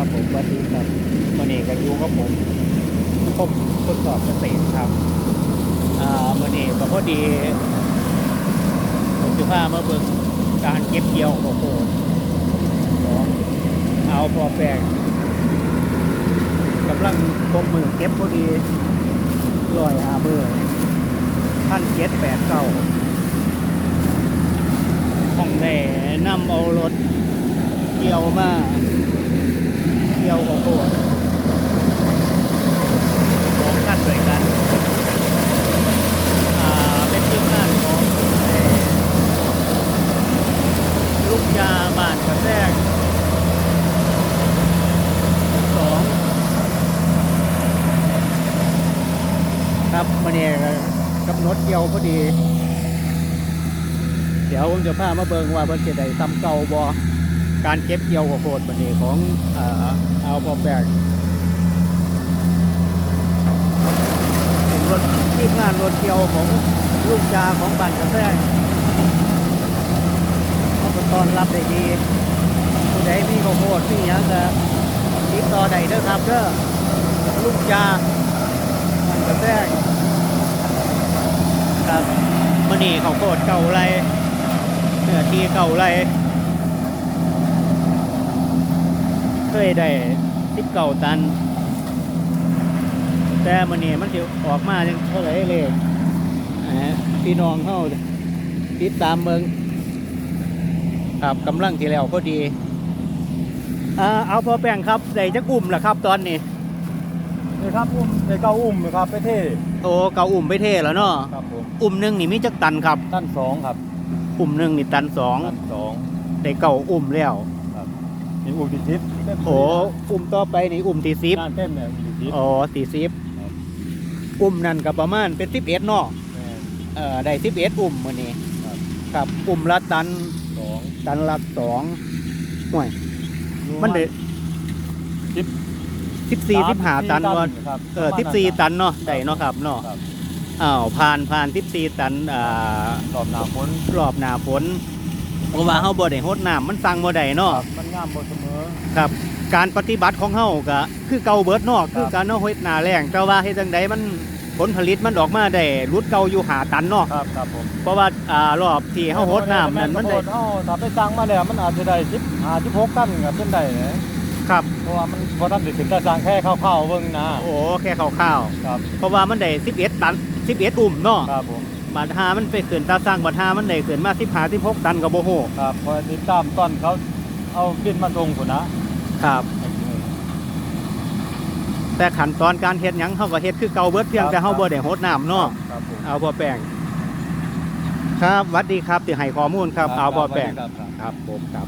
ครับผมวัสดีครับวันนี้ก็อยู่กับผมผมทดสอบเกษตรครับอ่าวันนี้ก็พอดี ผมจะพามาเบิ่งการเก็บเกี่ยวข้าวโพดของเอาพอแปลงกำลังคมมือเก็บพอดีลอยอาเบอร์พันเจ็ดแปดเก้าห้องแน่นำเอารถเกี่ยวมาเที่ ยวของโบสถ์สองขั้นด้วยกันอ่าเป็นทีมงานของเอ่อลูกยาบานกระแทกสองครับมันเนี่ยกำหนดเกี่ยวพอดี เดี๋ยวผมจะพามาเบิ่งว่าเพิ่นจะได้ซ้ำเก่าบ่ การเก็บเกี่ยวของโคดบันนี้ของเอาพอแบกเป็นรถทีมงานรถเกี่ยวของลูกจาของบ้านกระแทกเขาก็ตอนรับได้ดีผู้ใดมีข้าวโพดมีหยังก็ติดต่อได้เด้อครับเด้อลูกจาบ้านกระแทกครับมื่อนี้ข้าวโพดเก่าไรเนื้อที่เก่าไร เคยได้สิบเก่าตัน แต่มันนี่มันจะออกมาจังเท่าไหร่เลยอ่าพี่น้องเข้าติดตามเมืองครับกำลังที่แล้วพอดีอ่าเอาพอแป้งครับได้จักอุ่มแหละครับ ตอนนี้นี่ครับอุ้มในเก้าอุ้มนะครับไปเท่โอ้เกาอุ่มไปเทแล้วเนาะครับผมอุ่มหนึ่งนี่มีจักตันครับท่านสองครับ อุ่มหนึ่งนี่ตันสองท่านสองได้เก่าอุ่มแล้ว นี่อุ้มที่สิบโอ้อุ่มต่อไปนี่อุ่มที่สิบงานเต็มเนี่ยอุ้มที่สิบอ๋อสี่สิบครับอุ่มนั่นก็ประมาณเป็นสิบเอ็ดเนาะแม่เอ่อได้สิบเอ็ดอุ่มวันนี้ครับครับอุ่มละตันสองตันละสองห่วยมันเด็สิบสิบสี่สิบห้าตันว่าครับเออสิบสี่ตันเนาะได้เนาะครับเนาะครับอ้าวผ่านผ่านสิบสี่ตันอ่ารอบหน้าฝนรอบหน้าฝน เพราะว่าเฮาบ่ได้โฮดน้ำมันสั่งบ่ได้เนาะครับมันงามบ่เสมอ ครับ การปฏิบัติของเฮาก็คือเก่าเบิดเนาะคือการเฮาเฮ็ดหน้าแรงแต่ว่าเฮ็ดจังไดมันผลผลิตมันออกมาได้รุดเก่าอยู่หาตันเนาะครับครับผมเพราะว่าอ่ารอบที่เฮาโฮดน้ำนั่นมันได้เฮาถ้าไปสั่งมาแล้วมันอาจจะได้สิบห้าสิบหกตันก็เป็นได้นะครับเพราะว่ามันบ่ทันสิถึงแต่สั่งแค่คร่าวๆเบิ่งนะโอ้แค่คร่าวครับๆเพราะว่ามันได้11ตัน11อุ่มเนาะครับผม บาดหามันไปเกินตาสร้างบาดหามันได้เกินมา15 16ตันก็บ่ฮู้ครับคอยติดตามตอนเขาเอาบินมาส่งพุ่นนะครับ แต่ขั้นตอนการเฮ็ดหยังเฮาก็เฮ็ดคือเก่าเบิดเพียงแต่เฮาบ่ได้โฮดน้ำเนาะครับผมเอาบ่แป้งครับหวัดดีครับที่ให้ข้อมูลครับ เอาบ่แป้งครับครับครับผมครับ